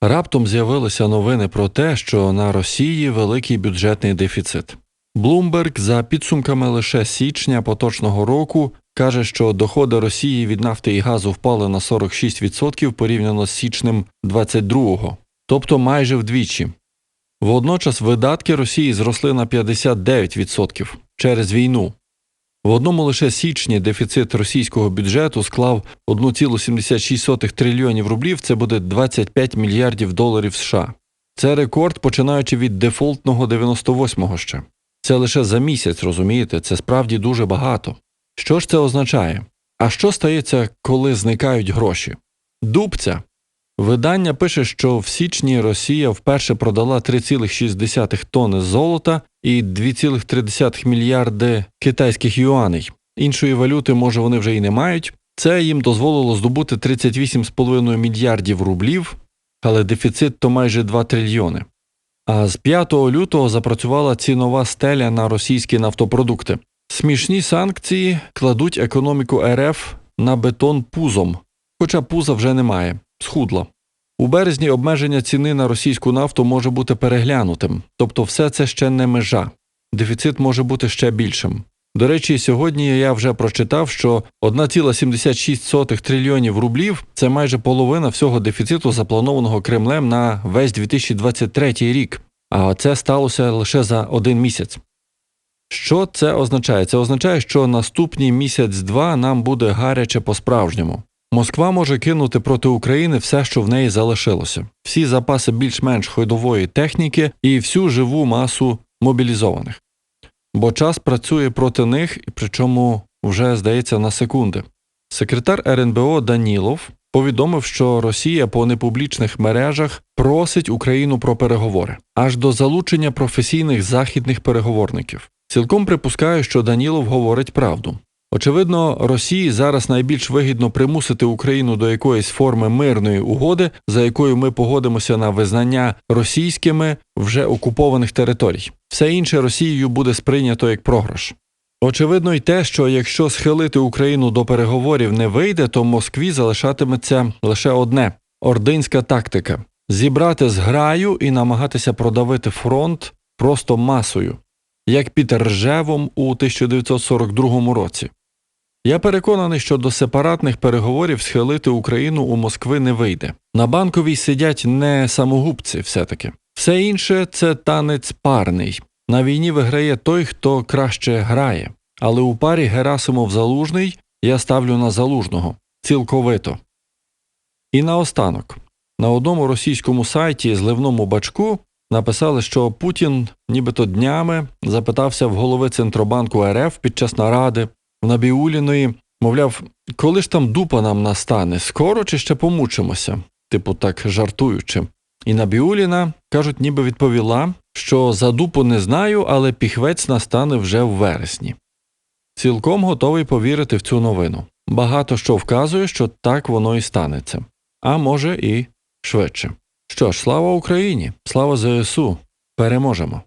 Раптом з'явилися новини про те, що на Росії великий бюджетний дефіцит. Bloomberg за підсумками лише січня поточного року каже, що доходи Росії від нафти і газу впали на 46% порівняно з січнем 22-го, тобто майже вдвічі. Водночас видатки Росії зросли на 59% через війну. В одному лише січні дефіцит російського бюджету склав 1,76 трильйонів рублів, це буде 25 мільярдів доларів США. Це рекорд, починаючи від дефолтного 98-го ще. Це лише за місяць, розумієте, це справді дуже багато. Що ж це означає? А що стається, коли зникають гроші? Дубця. Видання пише, що в січні Росія вперше продала 3,6 тонни золота і 2,3 мільярди китайських юаней. Іншої валюти, може, вони вже і не мають. Це їм дозволило здобути 38,5 мільярдів рублів, але дефіцит то майже 2 трильйони. А з 5 лютого запрацювала цінова стеля на російські нафтопродукти. Смішні санкції кладуть економіку РФ на бетон пузом, хоча пуза вже немає, схудла. У березні обмеження ціни на російську нафту може бути переглянутим, тобто все це ще не межа. Дефіцит може бути ще більшим. До речі, сьогодні я вже прочитав, що 1,76 трильйонів рублів це майже половина всього дефіциту, запланованого Кремлем на весь 2023 рік, а це сталося лише за один місяць. Що це означає? Це означає, що наступний місяць-два нам буде гаряче по-справжньому. Москва може кинути проти України все, що в неї залишилося, всі запаси більш-менш ходової техніки і всю живу масу мобілізованих. Бо час працює проти них, і причому вже здається на секунди. Секретар РНБО Данілов повідомив, що Росія по непублічних мережах просить Україну про переговори аж до залучення професійних західних переговорників. Цілком припускаю, що Данілов говорить правду. Очевидно, Росії зараз найбільш вигідно примусити Україну до якоїсь форми мирної угоди, за якою ми погодимося на визнання російськими вже окупованих територій. Все інше Росією буде сприйнято як програш. Очевидно, й те, що якщо схилити Україну до переговорів не вийде, то Москві залишатиметься лише одне ординська тактика зібрати зграю і намагатися продавити фронт просто масою, як під Ржевом у 1942 році. Я переконаний, що до сепаратних переговорів схилити Україну у Москви не вийде. На банковій сидять не самогубці, все-таки. Все інше це танець парний. На війні виграє той, хто краще грає. Але у парі Герасимов Залужний я ставлю на залужного цілковито. І наостанок. На одному російському сайті зливному бачку написали, що Путін нібито днями запитався в голови Центробанку РФ під час наради Набіуліної, мовляв, коли ж там дупа нам настане, скоро чи ще помучимося, типу так жартуючи. І Набіуліна, кажуть, ніби відповіла, що за дупу не знаю, але піхвець настане вже в вересні. Цілком готовий повірити в цю новину. Багато що вказує, що так воно і станеться, а може і швидше. Що ж, слава Україні, слава ЗСУ, переможемо.